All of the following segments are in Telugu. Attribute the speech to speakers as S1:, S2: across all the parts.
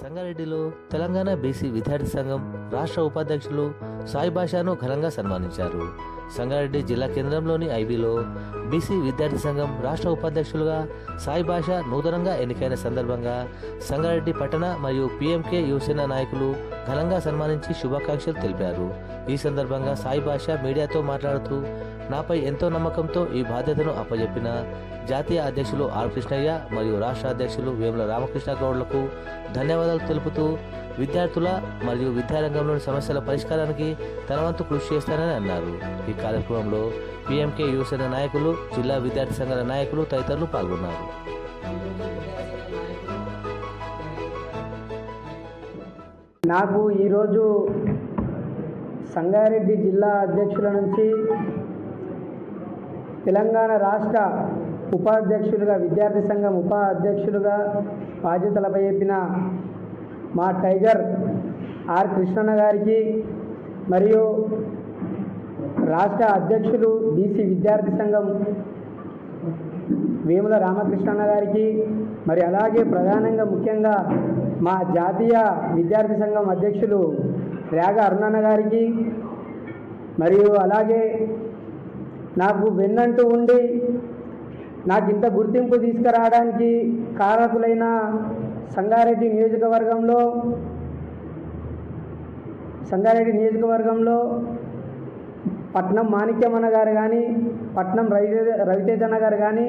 S1: సంగారెడ్డిలో తెలంగాణ బీసీ విద్యార్థి సంఘం రాష్ట్ర ఉపాధ్యక్షులు సాయి ఘనంగా సన్మానించారు. సంగారెడ్డి జిల్లా కేంద్రంలోని ఐబీలో బీసీ విద్యార్థి సంఘం రాష్ట్ర ఉపాధ్యక్షులుగా సాయి భాష నూతనంగా ఎన్నికైన సందర్భంగా సంగారెడ్డి పట్టణ మరియు పీఎంకే యువసేన నాయకులు ఘనంగా సన్మానించి శుభాకాంక్షలు తెలిపారు. ఈ సందర్భంగా సాయి భాష మీడియాతో మాట్లాడుతూ నాపై ఎంతో నమ్మకంతో ఈ బాధ్యతను అప్పజెప్పిన జాతీయ అధ్యక్షులు ఆర్ కృష్ణయ్య మరియు రాష్ట్ర అధ్యక్షులు వేముల రామకృష్ణ గౌడ్లకు ధన్యవాదాలు తెలుపుతూ విద్యార్థుల మరియు విద్యారంగంలోని సమస్యల పరిష్కారానికి తన వంతు కృషి చేస్తానని అన్నారు. ఈ కార్యక్రమంలో పీఎంకే యువసేన నాయకులు జిల్లా విద్యార్థి సంఘాల నాయకులు తదితరులు పాల్గొన్నారు.
S2: నాకు ఈరోజు సంగారెడ్డి జిల్లా అధ్యక్షుల నుంచి తెలంగాణ రాష్ట్ర ఉపాధ్యక్షులుగా విద్యార్థి సంఘం ఉపాధ్యక్షులుగా బాధ్యతలపై చెప్పిన మా టైగర్ ఆర్ కృష్ణన్న గారికి మరియు రాష్ట్ర అధ్యక్షులు బీసీ విద్యార్థి సంఘం వేముల రామకృష్ణన్న గారికి మరి అలాగే ప్రధానంగా ముఖ్యంగా మా జాతీయ విద్యార్థి సంఘం అధ్యక్షులు రేగ అరుణన్న గారికి మరియు అలాగే నాకు వెన్నంటూ ఉండి నాకు ఇంత గుర్తింపు తీసుకురావడానికి కారకులైన సంగారెడ్డి నియోజకవర్గంలో సంగారెడ్డి నియోజకవర్గంలో పట్నం మాణిక్యమన్న గారు కానీ పట్నం రవితేజ రవితేజన్న గారు కానీ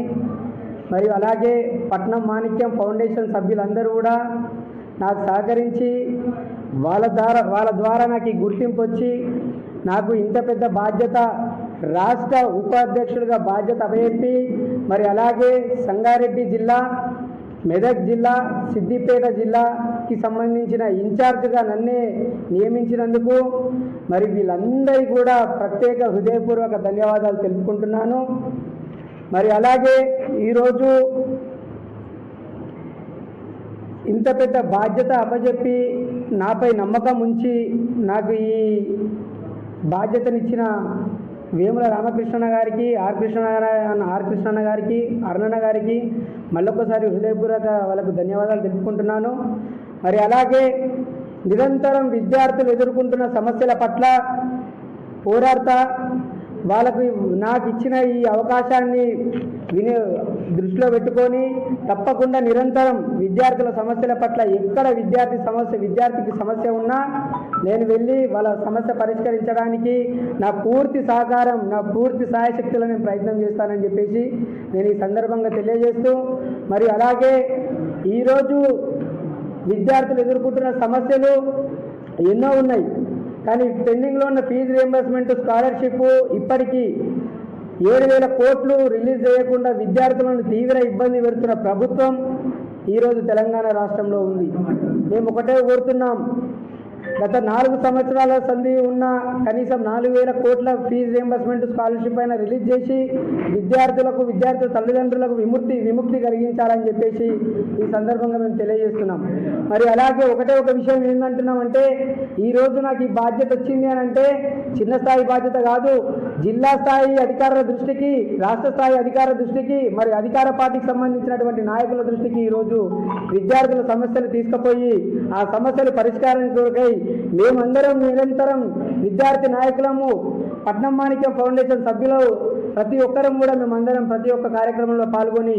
S2: మరియు అలాగే పట్నం మాణిక్యం ఫౌండేషన్ సభ్యులందరూ కూడా నాకు సహకరించి వాళ్ళ ద్వారా వాళ్ళ ద్వారా నాకు ఈ గుర్తింపు వచ్చి నాకు ఇంత పెద్ద బాధ్యత రాష్ట్ర ఉపాధ్యక్షుడిగా బాధ్యత అప్పచెప్పి మరి అలాగే సంగారెడ్డి జిల్లా మెదక్ జిల్లా సిద్దిపేట జిల్లాకి సంబంధించిన ఇన్ఛార్జ్గా నన్నే నియమించినందుకు మరి వీళ్ళందరి కూడా ప్రత్యేక హృదయపూర్వక ధన్యవాదాలు తెలుపుకుంటున్నాను. మరి అలాగే ఈరోజు ఇంత పెద్ద బాధ్యత అప్పచెప్పి నాపై నమ్మకం ఉంచి నాకు ఈ బాధ్యతనిచ్చిన వేముల రామకృష్ణ గారికి ఆర్ కృష్ణ ఆర్ కృష్ణన్న గారికి అరుణన్న గారికి మళ్ళొకసారి హృదయపూర్వక వాళ్ళకు ధన్యవాదాలు తెలుపుకుంటున్నాను. మరి అలాగే నిరంతరం విద్యార్థులు ఎదుర్కొంటున్న సమస్యల పట్ల పోరాడతా వాళ్ళకు నాకు ఇచ్చిన ఈ అవకాశాన్ని విని దృష్టిలో పెట్టుకొని తప్పకుండా నిరంతరం విద్యార్థుల సమస్యల పట్ల ఎక్కడ విద్యార్థి సమస్య విద్యార్థికి సమస్య ఉన్నా నేను వెళ్ళి వాళ్ళ సమస్య పరిష్కరించడానికి నా పూర్తి సహకారం నా పూర్తి సాయశక్తులు నేను ప్రయత్నం చేస్తానని చెప్పేసి నేను ఈ సందర్భంగా తెలియజేస్తూ మరి అలాగే ఈరోజు విద్యార్థులు ఎదుర్కొంటున్న సమస్యలు ఎన్నో ఉన్నాయి. కానీ పెండింగ్లో ఉన్న ఫీజు రియంబర్స్మెంట్ స్కాలర్షిప్ ఇప్పటికీ ఏడు వేల కోట్లు రిలీజ్ చేయకుండా విద్యార్థులను తీవ్ర ఇబ్బంది పెడుతున్న ప్రభుత్వం ఈరోజు తెలంగాణ రాష్ట్రంలో ఉంది. మేము ఒకటే కోరుతున్నాం గత నాలుగు సంవత్సరాల సంధి ఉన్న కనీసం నాలుగు వేల కోట్ల ఫీజు రియంబర్స్మెంట్ స్కాలర్షిప్ అయినా రిలీజ్ చేసి విద్యార్థులకు విద్యార్థుల తల్లిదండ్రులకు విముక్తి విముక్తి కలిగించాలని చెప్పేసి ఈ సందర్భంగా మేము తెలియజేస్తున్నాం. మరి అలాగే ఒకటే ఒక విషయం ఏంటంటున్నామంటే ఈరోజు నాకు ఈ బాధ్యత వచ్చింది అని అంటే చిన్న స్థాయి బాధ్యత కాదు. జిల్లా స్థాయి అధికారుల దృష్టికి రాష్ట్ర స్థాయి అధికారుల దృష్టికి మరి అధికార పార్టీకి సంబంధించినటువంటి నాయకుల దృష్టికి ఈరోజు విద్యార్థుల సమస్యలు తీసుకుపోయి ఆ సమస్యలు పరిష్కారం కొరకై మేమందరం నిరంతరం విద్యార్థి నాయకులము పట్నం మాణిక్యం ఫౌండేషన్ సభ్యులు ప్రతి ఒక్కరం కూడా మేమందరం ప్రతి ఒక్క కార్యక్రమంలో పాల్గొని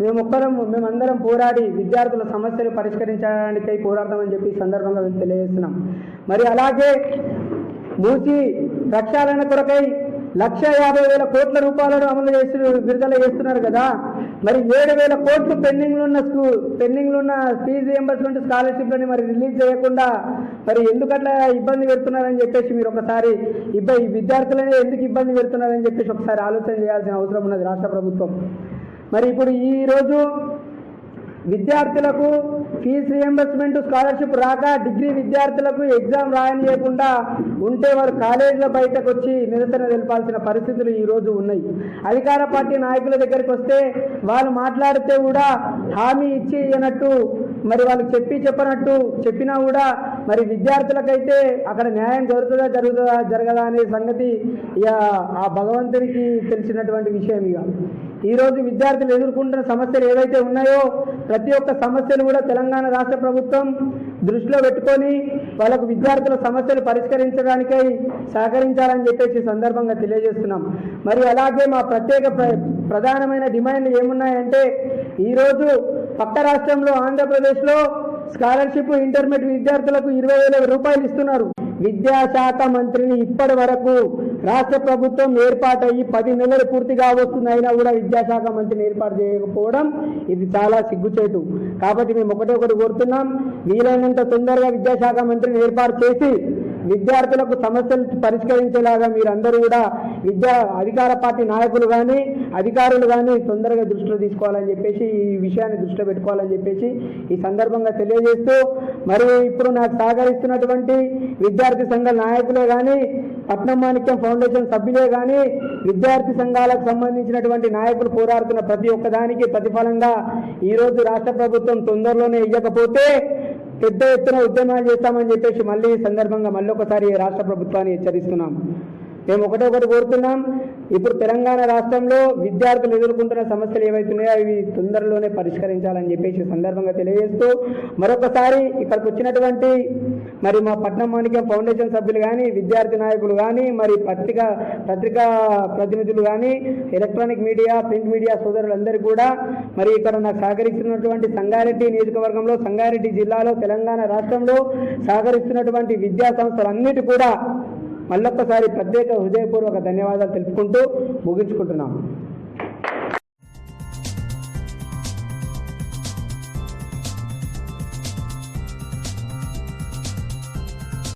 S2: మేమొక్కరం మేమందరం పోరాడి విద్యార్థుల సమస్యలు పరిష్కరించడానికై పోరాడదామని చెప్పి సందర్భంగా మేము తెలియజేస్తున్నాం. మరి అలాగే మూసి ప్రక్షాళన కొరకై లక్ష యాభై వేల కోట్ల రూపాయలను అమలు చేస్తూ విడుదల చేస్తున్నారు కదా. మరి ఏడు వేల కోట్లు పెండింగ్లు ఉన్న స్కూల్ పెండింగ్లు ఉన్న ఫీజు రియంబర్స్మెంట్ స్కాలర్షిప్లని మరి రిలీజ్ చేయకుండా మరి ఎందుకట్లా ఇబ్బంది పెడుతున్నారని చెప్పేసి మీరు ఒకసారి ఇబ్బంది విద్యార్థులని ఎందుకు ఇబ్బంది పెడుతున్నారని చెప్పేసి ఒకసారి ఆలోచన చేయాల్సిన అవసరం ఉన్నది రాష్ట్ర ప్రభుత్వం. మరి ఇప్పుడు ఈరోజు విద్యార్థులకు ఫీజు రియంబర్స్మెంట్ స్కాలర్షిప్ రాక డిగ్రీ విద్యార్థులకు ఎగ్జామ్ రాయనియకుండా ఉంటే వారు కాలేజీల బయటకు వచ్చి నిరసన తెలపాల్సిన పరిస్థితులు ఈరోజు ఉన్నాయి. అధికార పార్టీ నాయకుల దగ్గరికి వస్తే వాళ్ళు మాట్లాడితే కూడా హామీ ఇచ్చి అన్నట్టు మరి వాళ్ళు చెప్పి చెప్పనట్టు చెప్పినా కూడా మరి విద్యార్థులకైతే అక్కడ న్యాయం జరుగుతుందా జరుగుతుందా జరగదా అనే సంగతి ఇక ఆ భగవంతునికి తెలిసినటువంటి విషయం ఇక. ఈరోజు విద్యార్థులు ఎదుర్కొంటున్న సమస్యలు ఏవైతే ఉన్నాయో ప్రతి ఒక్క సమస్యను కూడా తెలంగాణ రాష్ట్ర ప్రభుత్వం దృష్టిలో పెట్టుకొని వాళ్ళకు విద్యార్థుల సమస్యలు పరిష్కరించడానికై సహకరించాలని చెప్పేసి సందర్భంగా తెలియజేస్తున్నాం. మరి అలాగే మా ప్రత్యేక ప్ర- ప్రధానమైన డిమాండ్లు ఏమున్నాయంటే ఈరోజు పక్క రాష్ట్రంలో ఆంధ్రప్రదేశ్లో స్కాలర్షిప్ ఇంటర్మీడియట్ విద్యార్థులకు ఇరవై వేల రూపాయలు ఇస్తున్నారు. విద్యాశాఖ మంత్రిని ఇప్పటి వరకు రాష్ట్ర ప్రభుత్వం ఏర్పాటయ్యి పది నెలలు పూర్తిగా వస్తుంది అయినా కూడా విద్యాశాఖ మంత్రిని ఏర్పాటు చేయకపోవడం ఇది చాలా సిగ్గుచేటు. కాబట్టి మేము ఒకటే ఒకటి కోరుతున్నాం. వీలైనంత తొందరగా విద్యాశాఖ మంత్రిని ఏర్పాటు చేసి విద్యార్థులకు సమస్యలు పరిష్కరించేలాగా మీరందరూ కూడా విద్యా అధికార పార్టీ నాయకులు కానీ అధికారులు కానీ తొందరగా దృష్టిలో తీసుకోవాలని చెప్పేసి ఈ విషయాన్ని దృష్టిలో పెట్టుకోవాలని చెప్పేసి ఈ సందర్భంగా తెలియజేస్తూ మరి ఇప్పుడు నాకు సహకరిస్తున్నటువంటి విద్యార్థి సంఘ నాయకులే కానీ పట్నం మాణిక్యం ఫౌండేషన్ సభ్యులే కానీ విద్యార్థి సంఘాలకు సంబంధించినటువంటి నాయకులు పోరాడుతున్న ప్రతి ఒక్కదానికి ప్రతిఫలంగా ఈరోజు రాష్ట్ర ప్రభుత్వం తొందరలోనే ఇవ్వకపోతే పెద్ద ఎత్తున ఉద్యమాలు చేస్తామని చెప్పేసి మళ్ళీ ఈ సందర్భంగా మళ్ళీ ఒకసారి రాష్ట్ర ప్రభుత్వాన్ని హెచ్చరిస్తున్నాం. మేము ఒకటే ఒకటి కోరుతున్నాం. ఇప్పుడు తెలంగాణ రాష్ట్రంలో విద్యార్థులు ఎదుర్కొంటున్న సమస్యలు ఏవైతున్నాయో అవి తొందరలోనే పరిష్కరించాలని చెప్పేసి సందర్భంగా తెలియజేస్తూ మరొకసారి ఇక్కడికి వచ్చినటువంటి మరి మా పట్నం మాణిక్యం ఫౌండేషన్ సభ్యులు కానీ విద్యార్థి నాయకులు కానీ మరి పత్రిక పత్రికా ప్రతినిధులు కానీ ఎలక్ట్రానిక్ మీడియా ప్రింట్ మీడియా సోదరులందరూ కూడా మరి ఇక్కడ నాకు సహకరిస్తున్నటువంటి సంగారెడ్డి నియోజకవర్గంలో సంగారెడ్డి జిల్లాలో తెలంగాణ రాష్ట్రంలో సహకరిస్తున్నటువంటి విద్యా సంస్థలన్నిటి కూడా మళ్ళొక్కసారి ప్రత్యేక హృదయపూర్వక ధన్యవాదాలు తెలుపుకుంటూ ముగించుకుంటున్నాం.